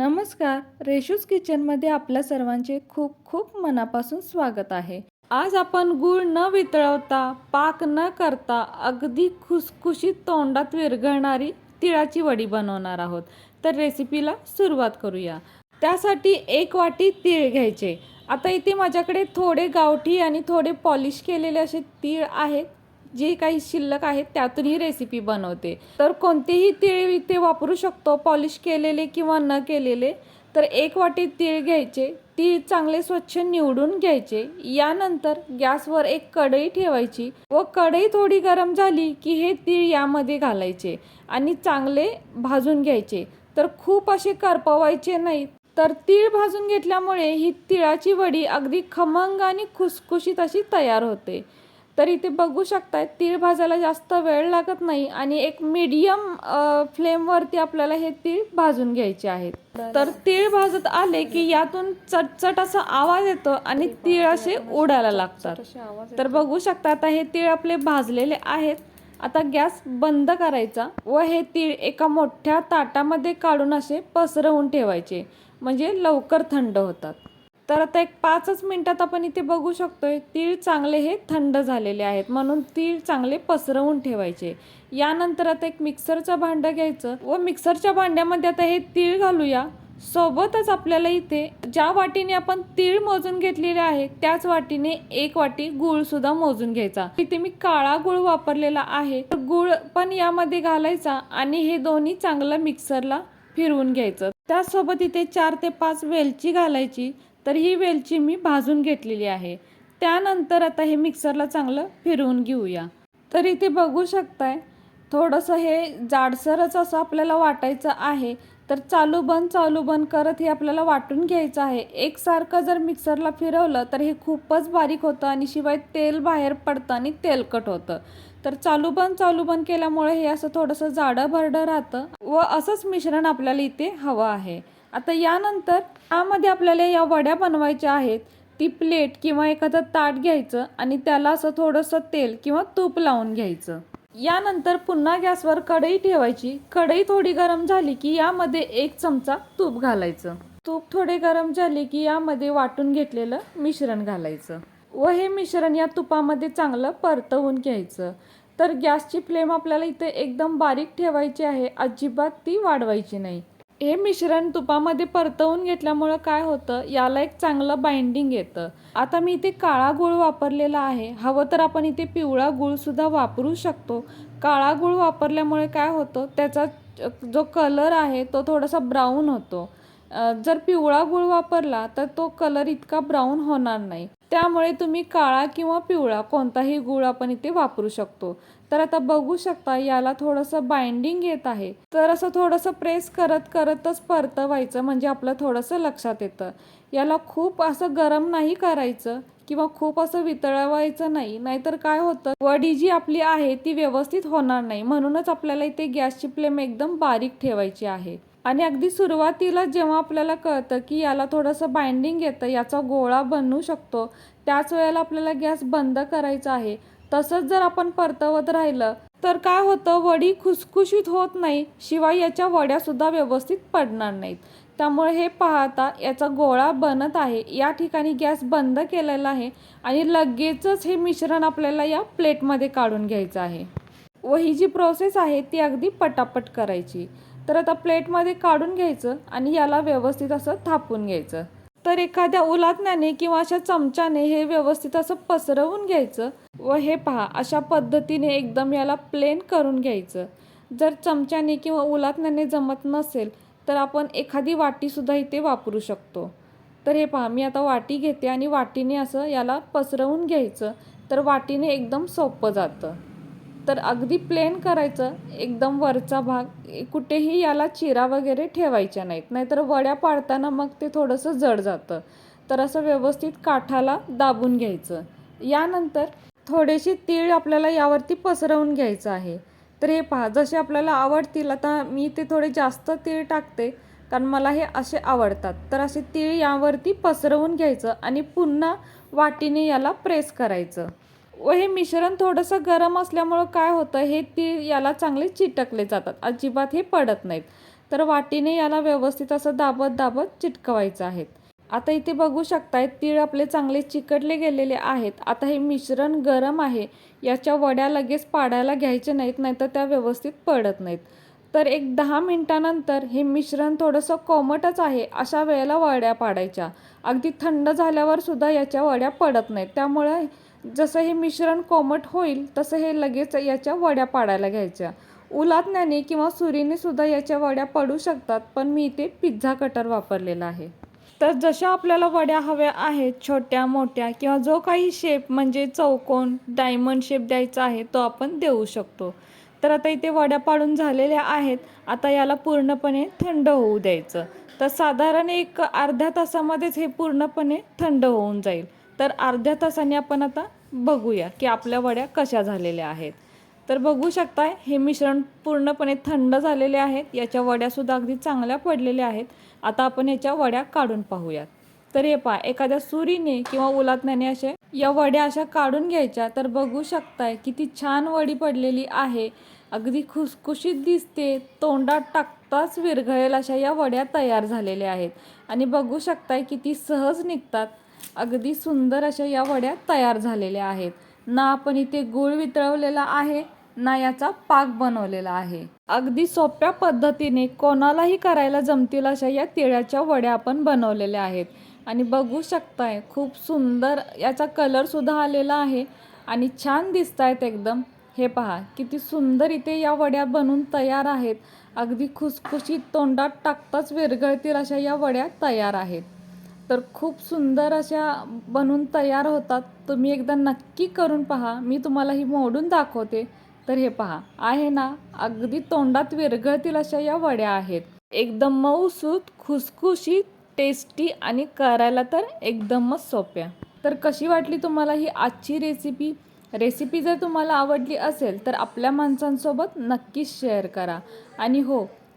नमस्कार रेशूज किचनमध्ये आपल्या सर्वांचे खूप खूप मनापासून स्वागत आहे. आज आपण गूळ न वितळवता पाक न करता अगदी खुसखुशीत तोंडात विरघळणारी तिळाची वडी बनवणार आहोत. तर रेसिपीला सुरुवात करूया. त्यासाठी एक वाटी तीळ घ्यायचे. आता इथे माझ्याकडे थोडे गावठी आणि थोडे पॉलिश केलेले असे तीळ आहेत. जे काही शिल्लक आहेत त्यातून ही रेसिपी बनवते. तर कोणतेही तीळ इथे वापरू शकतो पॉलिश केलेले किंवा न केलेले. तर एक वाटी तीळ घ्यायचे. तीळ चांगले स्वच्छ निवडून घ्यायचे. यानंतर गॅसवर एक कढई ठेवायची व कढई थोडी गरम झाली की हे तीळ यामध्ये घालायचे आणि चांगले भाजून घ्यायचे. तर खूप असे करपवायचे नाहीत. तर तीळ भाजून घेतल्यामुळे ही तिळाची वडी अगदी खमंग आणि खुसखुशीत अशी तयार होते. तर इथे बघू शकताय तीळ भाजायला जास्त वेळ लागत नाही आणि एक मीडियम फ्लेमवरती आपल्याला हे तीळ भाजून घ्यायचे आहेत. तर तीळ भाजत आले की यातून चटचट असा आवाज येतो आणि तीळ असे उडायला लागतात. तर बघू शकता आता हे तीळ आपले भाजलेले आहेत. आता गॅस बंद करायचा व हे तीळ एका मोठ्या ताटामध्ये काढून असे पसरवून ठेवायचे. म्हणजे लवकर थंड होतात. तर आता एक पाचच मिनिटात आपण इथे बघू शकतोय तीळ चांगले हे थंड झालेले आहेत. म्हणून तीळ चांगले पसरवून ठेवायचे. यानंतर आता एक मिक्सरचं भांडं घ्यायचं. व मिक्सरच्या भांड्यामध्ये आता हे तीळ घालूया. सोबतच आपल्याला इथे ज्या वाटीने आपण तीळ मोजून घेतलेले आहे त्याच वाटीने एक वाटी गुळ सुद्धा मोजून घ्यायचा. इथे मी काळा गुळ वापरलेला आहे. तर गुळ पण यामध्ये घालायचा आणि हे दोन्ही चांगलं मिक्सरला फिरवून घ्यायचं. त्यासोबत इथे चार ते पाच वेलची घालायची. तर ही वेलची मी भाजून घेतलेली आहे. त्यानंतर आता हे मिक्सरला चांगलं फिरवून घेऊया. तर इथे बघू शकताय थोडंसं हे जाडसरच असं आपल्याला वाटायचं आहे तर चालू बंद चालू बंद करत हे आपल्याला वाटून घ्यायचं आहे. एकसारखं जर मिक्सरला फिरवलं तर हे खूपच बारीक होतं आणि शिवाय तेल बाहेर पडतं आणि तेलकट होतं. तर चालू बंद चालू बंद केल्यामुळे हे असं थोडंसं जाडं भरडं राहतं व असंच मिश्रण आपल्याला इथे हवं आहे. आता यानंतर यामध्ये आपल्याला या वड्या बनवायच्या आहेत. ती प्लेट किंवा एखादं ताट घ्यायचं आणि त्याला असं थोडंसं तेल किंवा तूप लावून घ्यायचं. यानंतर पुन्हा गॅसवर कढई ठेवायची. कढई थोडी गरम झाली की यामध्ये एक चमचा तूप घालायचं. तूप थोडे गरम झाले की यामध्ये वाटून घेतलेलं मिश्रण घालायचं. व हे मिश्रण या तुपामध्ये चांगलं परतवून घ्यायचं. तर गॅसची फ्लेम आपल्याला इथे एकदम बारीक ठेवायची आहे. अजिबात ती वाढवायची नाही. हे मिश्रण तुपामध्ये परतवून घेतल्यामुळं काय होतं? याला एक चांगलं बाइंडिंग येतं. आता मी इथे काळा गूळ वापरलेला आहे. हवं तर आपण इथे पिवळा गूळसुद्धा वापरू शकतो. काळा गूळ वापरल्यामुळे काय होतं? त्याचा जो कलर आहे तो थोडासा ब्राऊन होतो. जर पिवळा गूळ वापरला तर तो कलर इतका ब्राऊन होणार नाही. त्यामुळे तुम्ही काळा किंवा पिवळा कोणताही गूळ आपण इथे वापरू शकतो. तर आता बघू शकता याला थोडंसं बाइंडिंग येत आहे. तर असं थोडंसं प्रेस करत करतच परतवायचं म्हणजे आपलं थोडंसं लक्षात येतं. याला खूप असं गरम नाही करायचं किंवा खूप असं वितळवायचं नाही नाहीतर काय होतं वडी जी आपली आहे ती व्यवस्थित होणार नाही. म्हणूनच आपल्याला इथे गॅसची फ्लेम एकदम बारीक ठेवायची आहे. आणि अगदी सुरुवातीला जेव्हा आपल्याला कळतं की याला थोडंसं बाइंडिंग येतं याचा गोळा बनवू शकतो त्याच वेळेला आपल्याला गॅस बंद करायचा आहे. तसंच जर आपण परतवत राहिलं तर काय होतं? वडी खुसखुशीत होत नाही शिवाय याच्या वड्यासुद्धा व्यवस्थित पडणार नाहीत. त्यामुळे हे पाहता याचा गोळा बनत आहे. या ठिकाणी गॅस बंद केलेला आहे आणि लगेचच हे मिश्रण आपल्याला या प्लेटमध्ये काढून घ्यायचं आहे. व ही जी प्रोसेस आहे ती अगदी पटापट करायची. तर आता प्लेटमध्ये काढून घ्यायचं आणि याला व्यवस्थित असं थापून घ्यायचं. तर एखाद्या उलातण्याने किंवा अशा चमच्याने हे व्यवस्थित असं पसरवून घ्यायचं व हे पहा अशा पद्धतीने एकदम याला प्लेन करून घ्यायचं. जर चमच्याने किंवा उलातण्याने जमत नसेल तर आपण एखादी वाटीसुद्धा इथे वापरू शकतो. तर हे पहा मी आता वाटी घेते आणि वाटीने असं याला पसरवून घ्यायचं. तर वाटीने एकदम सोपं जातं. तर अगदी प्लेन करायचं एकदम वरचा भाग कुठेही याला चिरा वगैरे ठेवायच्या नाहीत. नाहीतर वड्या पाडताना मग ते थोडंसं जड जातं. तर असं व्यवस्थित काठाला दाबून घ्यायचं. यानंतर थोडेसे तीळ आपल्याला यावरती पसरवून घ्यायचं आहे. तर हे पहा जसे आपल्याला आवडतील आता मी ते थोडे जास्त तीळ टाकते कारण मला हे असे आवडतात. तर असे तीळ यावरती पसरवून घ्यायचं आणि पुन्हा वाटीने याला प्रेस करायचं. व हे मिश्रण थोडंसं गरम असल्यामुळं काय होतं हे तीळ याला चांगले चिटकले जातात. अजिबात हे पडत नाहीत. तर वाटीने याला व्यवस्थित असं दाबत दाबत चिटकवायचं आहे. आता इथे बघू शकताय तीळ आपले चांगले चिकटले गेलेले आहेत. आता हे मिश्रण गरम आहे. याच्या वड्या लगेच पाडायला घ्यायचे नाहीत नाहीतर त्या व्यवस्थित पडत नाहीत. तर एक दहा मिनटानंतर हे मिश्रण थोडंसं कोमटच आहे. अशा वेळेला वड्या पाडायच्या. अगदी थंड झाल्यावर सुद्धा याच्या वड्या पडत नाहीत. त्यामुळे जसं हे मिश्रण कोमट होईल तसं हे लगेच याच्या वड्या पाडायला घ्यायच्या. उलातण्याने किंवा सुरीने सुद्धा याच्या वड्या पडू शकतात पण मी इथे पिझ्झा कटर वापरलेला आहे. तर जशा आपल्याला वड्या हव्या आहेत छोट्या मोठ्या किंवा जो काही शेप म्हणजे चौकोन डायमंड शेप द्यायचा आहे तो आपण देऊ शकतो. तर आता इथे वड्या पाडून झालेल्या आहेत. आता याला पूर्णपणे थंड होऊ द्यायचं. तर साधारण एक अर्ध्या तासामध्येच हे पूर्णपणे थंड होऊन जाईल. तर अर्ध्या तासाने आपण आता बघूया की आपल्या वड्या कशा झालेल्या आहेत. तर बघू शकताय हे मिश्रण पूर्णपणे थंड झालेले आहेत. याच्या वड्यासुद्धा अगदी चांगल्या पडलेल्या आहेत. आता आपण याच्या वड्या काढून पाहूयात. तर हे पहा एखाद्या सुरीने किंवा उलातण्याने असे या वड्या अशा काढून घ्यायच्या. तर बघू शकताय किती छान वडी पडलेली आहे. अगदी खुसखुशीत दिसते. तोंडात टाकताच विरघळेल अशा या वड्या तयार झालेल्या आहेत. आणि बघू शकताय किती सहज निघतात. अगदी सुंदर अशा या वड्या तयार झालेल्या आहेत. ना आपण इथे गूळ वितळवलेला आहे ना याचा पाक बनवलेला आहे. अगदी सोप्या पद्धतीने कोणालाही करायला जमतील अशा या तिळाच्या वड्या आपण बनवलेल्या आहेत. आणि बघू शकताय खूप सुंदर याचा कलरसुद्धा आलेला आहे आणि छान दिसत आहेत एकदम. हे पहा किती सुंदर इथे या वड्या बनून तयार आहेत. अगदी खुसखुशीत तोंडात टाकताच विरघळतील अशा या वड्या तयार आहेत. तर खूप सुंदर अशा बनून तयार होतात. तुम्ही एकदा नक्की करून पहा. मी तुम्हाला ही मोडून दाखवते. तर हे पहा. आहे ना अगदी तोंडात विरघळतील अशा या वड्या आहेत. एकदम मऊसूत खुसखुशीत टेस्टी आणि करायला तर एकदमच सोप्या. तर कशी वाटली तुम्हाला ही आजची रेसिपी रेसिपी जर तुम्हाला आवडली असेल तर आपल्या माणसांसोबत नक्कीच शेअर करा. आणि हो